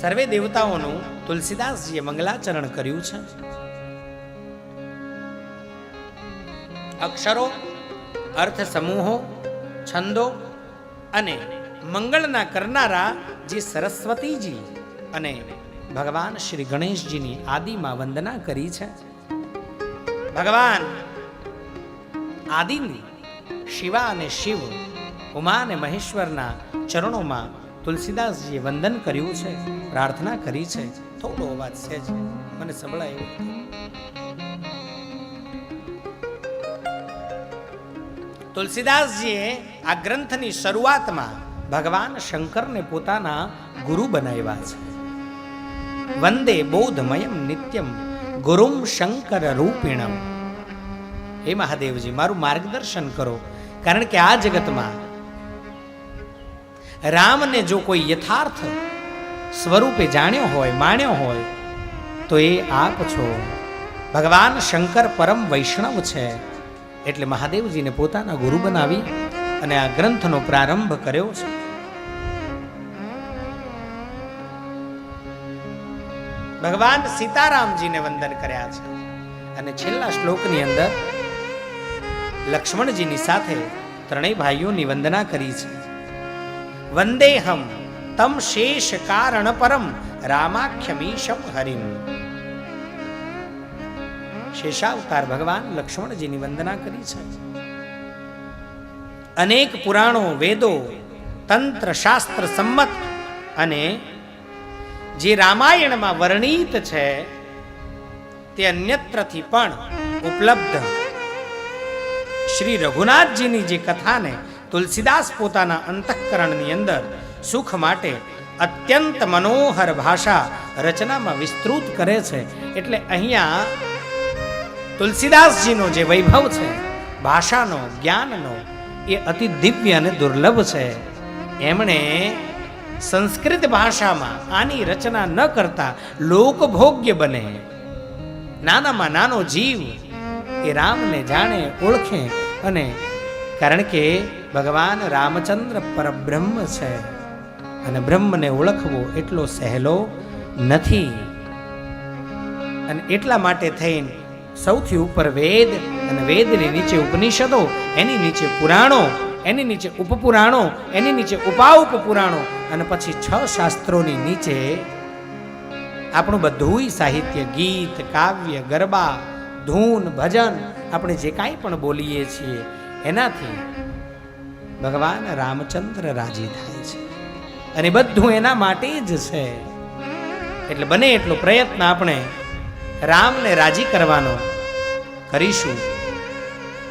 સર્વે દેવતાઓનું તુલસીદાસજીએ મંગલાચરણ કર્યું છે. અક્ષરો, અર્થ સમૂહો, છંદો અને મંગળના કરનારા જે સરસ્વતીજી અને ભગવાન શ્રી ગણેશજીની આદિમાં વંદના કરી છે. ભગવાન આદિની શિવા અને શિવ, ઉમા અને મહેશ્વરના ચરણોમાં તુલસીદાસજીએ વંદન કર્યું છે, પ્રાર્થના કરી છે, થોડો અવાજ છે જ. મને સંભળાય એવું તુલસીદાસજીએ આ ગ્રંથની શરૂઆતમાં ભગવાન શંકરને પોતાના ગુરુ બનાવ્યા છે. વંદે બોધમયમ નિત્યમ ગુરુમ શંકર રૂપિણમ. હે મહાદેવજી, મારું માર્ગદર્શન કરો. કારણ કે આ જગતમાં રામને જો કોઈ યથાર્થ સ્વરૂપે જાણ્યો હોય, માણ્યો હોય, તો એ આપ છો. ભગવાન શંકર પરમ વૈષ્ણવ છે. એટલે મહાદેવજીને પોતાના ગુરુ બનાવી અને આ ગ્રંથનો પ્રારંભ કર્યો છે. ભગવાન સીતારામજીને વંદન કર્યા છે. અને છેલ્લા શ્લોકની અંદર લક્ષ્મણજીની સાથે ત્રણેય ભાઈઓની વંદના કરી છે. વંદેહમ, તમ શેષ કારણ પરમ, રામાખ્યમીશમ હરિમ. શેષાવતાર ભગવાન લક્ષ્મણજીની વંદના કરી છે. અનેક પુરાણો, વેદો, તંત્ર, શાસ્ત્ર સંમત અને જે રામાયણમાં વર્ણિત છે, તે અન્યત્રથી પણ ઉપલબ્ધ. શ્રી રઘુનાથજીની જે કથાને તુલસીદાસ પોતાના અંતઃકરણની અંદર સુખ માટે અત્યંત મનોહર ભાષા રચનામાં વિસ્તૃત કરે છે. એટલે અહીંયા તુલસીદાસજીનો જે વૈભવ છે, ભાષાનો, જ્ઞાનનો, એ અતિ દિવ્ય અને દુર્લભ છે. એમણે સંસ્કૃત ભાષામાં આની રચના ન કરતા લોકભોગ્ય બને. નાનામાં નાનો જીવ એ રામને જાણે, ઓળખે અને કારણ કે ભગવાન રામચંદ્ર પરબ્રહ્મ છે અને બ્રહ્મને ઓળખવો એટલો સહેલો નથી. અને એટલા માટે થઈને સૌથી ઉપર વેદ અને વેદની નીચે ઉપનિષદો, એની નીચે પુરાણો, એની નીચે ઉપપુરાણો, એની નીચે ઉપાઉપ પુરાણો અને પછી છ શાસ્ત્રોની નીચે આપણું બધુંય સાહિત્ય, ગીત, કાવ્ય, ગરબા, ધૂન, ભજન આપણે જે કાંઈ પણ બોલીએ છીએ એનાથી ભગવાન રામચંદ્ર રાજી થાય છે. અને બધું એના માટે જ છે. એટલે બને એટલો પ્રયત્ન આપણે રામને રાજી કરવાનો કરીશું.